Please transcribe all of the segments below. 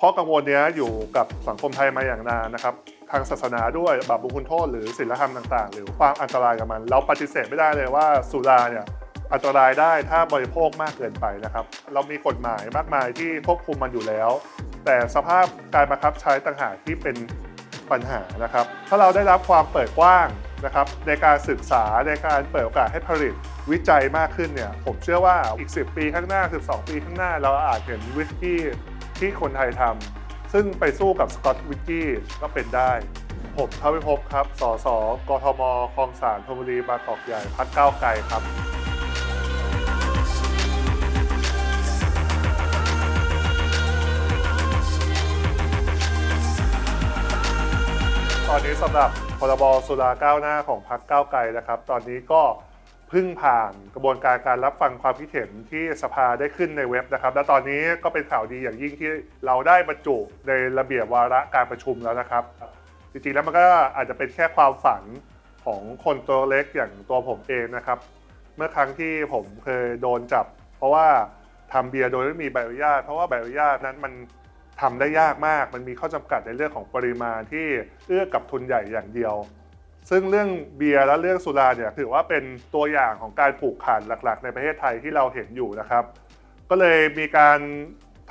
ข้อกังวลเนี้ยอยู่กับสังคมไทยมาอย่างนานนะครับทางศาสนาด้วยบาปบุญคุณโทษหรือศีลธรรมต่างๆ หรือความอันตรายกับมัน เราปฏิเสธไม่ได้เลยว่าสุราเนี่ยอันตรายได้ถ้าบริโภคมากเกินไปนะครับ เรามีกฎหมายมากมายที่ควบคุมมันอยู่แล้ว แต่สภาพการบังคับใช้ต่างหากที่เป็นปัญหานะครับ ถ้าเราได้รับความเปิดกว้างนะครับในการศึกษาในการเปิดโอกาสให้ผลิตวิจัยมากขึ้นเนี่ยผมเชื่อว่าอีก 10 ปีข้างหน้า 12 ปีข้างหน้า เราอาจเห็นวิสกี้ ที่คนไทยทำซึ่งไปสู้กับสกอตวิสกี้ก็เป็นได้ ผมทวิภพครับ สส กทม คลองสารธนบุรีบางกอกใหญ่พักก้าวไกลครับตอนนี้สำหรับพรบสุราก้าวหน้าของพรรคก้าวไกลนะครับ ตอนนี้ก็ พึ่งผ่านกระบวนการการรับฟังความคิดเห็นที่สภาได้ขึ้นในเว็บนะครับ และตอนนี้ก็เป็นข่าวดีอย่างยิ่งที่เราได้บรรจุในระเบียบวาระการประชุมแล้วนะครับ จริงๆแล้วมันก็อาจจะเป็นแค่ความฝันของคนตัวเล็กอย่างตัวผมเองนะครับ เมื่อครั้งที่ผมเคยโดนจับ เพราะว่าทำเบียร์โดยไม่มีใบอนุญาต เพราะว่าใบอนุญาตนั้นมันทำได้ยากมาก มันมีข้อจำกัดในเรื่องของปริมาณที่เอื้อกับทุนใหญ่อย่างเดียว ซึ่งเรื่องเบียร์และเรื่องสุราเนี่ยถือว่าเป็นตัวอย่างของการผูกขาดหลักๆ ในประเทศไทยที่เราเห็นอยู่นะครับ ก็เลยมีการ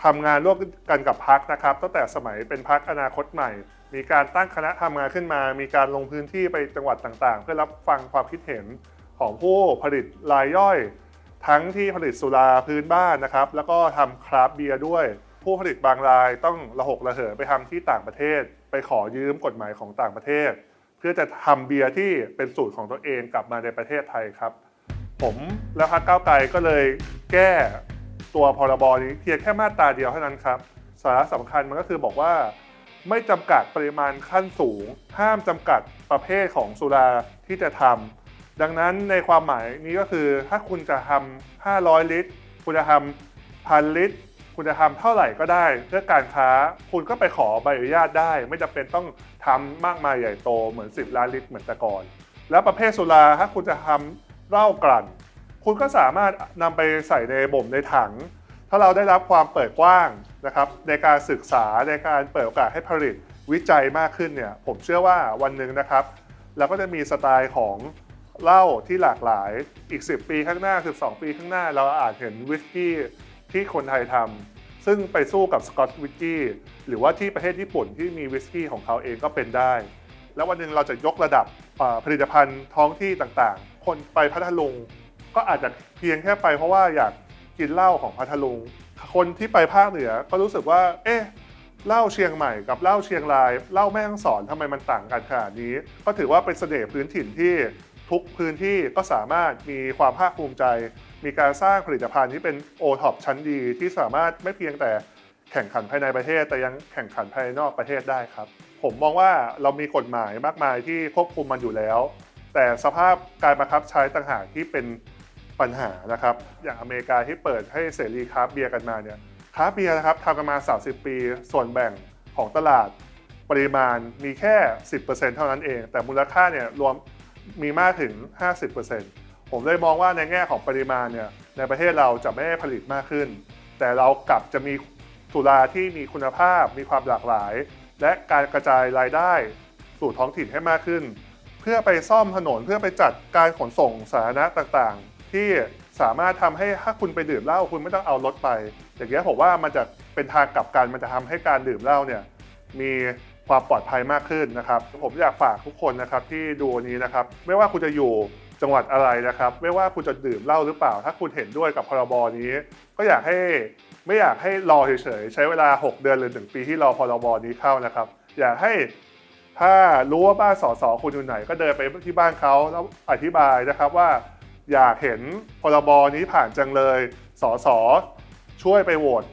ทำงานร่วมกันกับพักนะครับ ตั้งแต่สมัยเป็นพักอนาคตใหม่ มีการตั้งคณะทำงานขึ้นมา มีการลงพื้นที่ไปจังหวัดต่างๆ เพื่อรับฟังความคิดเห็นของผู้ผลิตรายย่อย ทั้งที่ผลิตสุราพื้นบ้านนะครับ แล้วก็ทำคราฟเบียร์ด้วย ผู้ผลิตบางรายต้องระหกระเหินไปทำที่ต่างประเทศ ไปขอยืมกฎหมายของต่างประเทศ เพื่อจะทำเบียร์ที่เป็นสูตรของตัวเองกลับมาในประเทศไทยครับ ผมและพรรคก้าวไกลก็เลยแก้ตัวพรบนี้เพียงแค่มาตราเดียวเท่านั้นครับ สาระสำคัญมันก็คือบอกว่า ไม่จำกัดปริมาณขั้นสูง ห้ามจำกัดประเภทของสุราที่จะทำดังนั้นในความหมายนี้ก็คือถ้าคุณจะทำ500 ลิตร คุณจะทำพันลิตร คุณจะทำเท่าไหร่ก็ได้ เพื่อการค้าคุณก็ไปขอใบอนุญาตได้ ไม่จำเป็นต้องทำมากมายใหญ่โตเหมือน 10 ล้านลิตรเหมือนแต่ก่อน แล้วประเภทสุราถ้าคุณจะทำเหล้ากลั่น คุณก็สามารถนำไปใส่ในบ่มในถัง ถ้าเราได้รับความเปิดกว้างนะครับในการศึกษาในการเปิดโอกาสให้ผลิตวิจัยมากขึ้นเนี่ยผมเชื่อว่าวันหนึ่งนะครับเราก็จะมีสไตล์ของเหล้าที่หลากหลายอีก 10 ปีข้างหน้า 12 ปีข้างหน้า เราอาจเห็นวิสกี้ ที่คนไทยทำซึ่งไปสู้กับสกอตวิสกี้หรือว่าที่ประเทศญี่ปุ่นที่มีวิสกี้ของเขาเองก็เป็นได้ แล้ววันหนึ่งเราจะยกระดับผลิตภัณฑ์ท้องที่ต่างๆ คนไปพัทลุงก็อาจจะเพียงแค่ไปเพราะว่าอยากกินเหล้าของพัทลุง คนที่ไปภาคเหนือก็รู้สึกว่า เอ๊ะเหล้าเชียงใหม่กับเหล้าเชียงรายเหล้าแม่ฮ่องสอนทำไมมันต่างกันขนาดนี้ ก็ถือว่าเป็นเสน่ห์พื้นถิ่นที่ ทุกพื้นที่ก็สามารถมีความภาคภูมิใจ มีการสร้างผลิตภัณฑ์ที่เป็นโอท็อปชั้นดีที่สามารถไม่เพียงแต่แข่งขันภายในประเทศ แต่ยังแข่งขันภายนอกประเทศได้ครับ ผมมองว่าเรามีกฎหมายมากมายที่ควบคุมมันอยู่แล้ว แต่สภาพการบังคับใช้ต่างหากที่เป็นปัญหานะครับ อย่างอเมริกาที่เปิดให้เสรีคราฟเบียร์กันมาเนี่ยคราฟเบียร์นะครับทำกันมา 30 ปี ส่วนแบ่งของตลาดปริมาณมีแค่ 10%เท่านั้นเอง แต่มูลค่าเนี่ยรวม มีมากถึง 50%ผมเลยมองว่าในแง่ของปริมาณเนี่ยในประเทศเราจะไม่ได้ผลิตมากขึ้น แต่เรากลับจะมีสุราที่มีคุณภาพ มีความหลากหลาย และการกระจายรายได้สู่ท้องถิ่นให้มากขึ้น เพื่อไปซ่อมถนนเพื่อไปจัดการขนส่งสาธารณะต่างๆ ที่สามารถทำให้ถ้าคุณไปดื่มเหล้าคุณไม่ต้องเอารถไป อย่างนี้ยผมว่ามันจะเป็นทางกลับกันมันจะทำให้การดื่มเหล้าเนี่ยมี ความปลอดภัยมากขึ้นนะครับ ผมอยากฝากทุกคนนะครับที่ดูนนี้นะครับ ไม่ว่าคุณจะอยู่จังหวัดอะไรนะครับ ไม่ว่าคุณจะดื่มเหล้าหรือเปล่า ถ้าคุณเห็นด้วยกับพรบนี้ ก็อยากให้ไม่อยากให้รอเฉยๆใช้เวลา 6 เดือนหรือ1ปีที่รอพรบนี้เข้านะครับ อยากให้ถ้ารู้ว่าบ้านสสคุณอยู่ไหน ก็เดินไปที่บ้านเขาแล้วอธิบายนะครับว่า อยากเห็นพรบนี้ผ่านจังเลยสสช่วยไปโหวต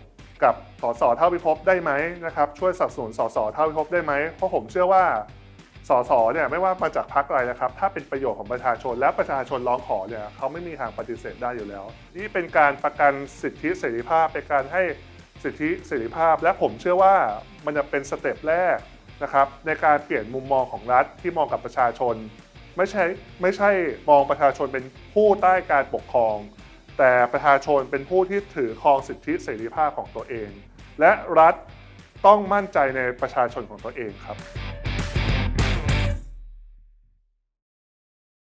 กับ สสเท่าพิภพได้ไหมนะครับช่วยสับสนสสเท่าพิภพได้ไหมเพราะผมเชื่อว่าสสเนี่ยไม่ว่ามาจากพรรคอะไรนะครับ ถ้าเป็นประโยชน์ของประชาชนและประชาชนร้องขอเนี่ยเขาไม่มีทางปฏิเสธได้อยู่แล้ว นี่เป็นการประกันสิทธิเสรีภาพเป็นการให้สิทธิเสรีภาพ และผมเชื่อว่ามันจะเป็นสเต็ปแรกนะครับในการเปลี่ยนมุมมองของรัฐที่มองกับประชาชน ไม่ใช่ไม่ใช่มองประชาชนเป็นผู้ใต้การปกครอง แต่ประชาชนเป็นผู้ที่ถือครองสิทธิเสรีภาพของตัวเอง และรัฐต้องมั่นใจในประชาชนของตัวเองครับ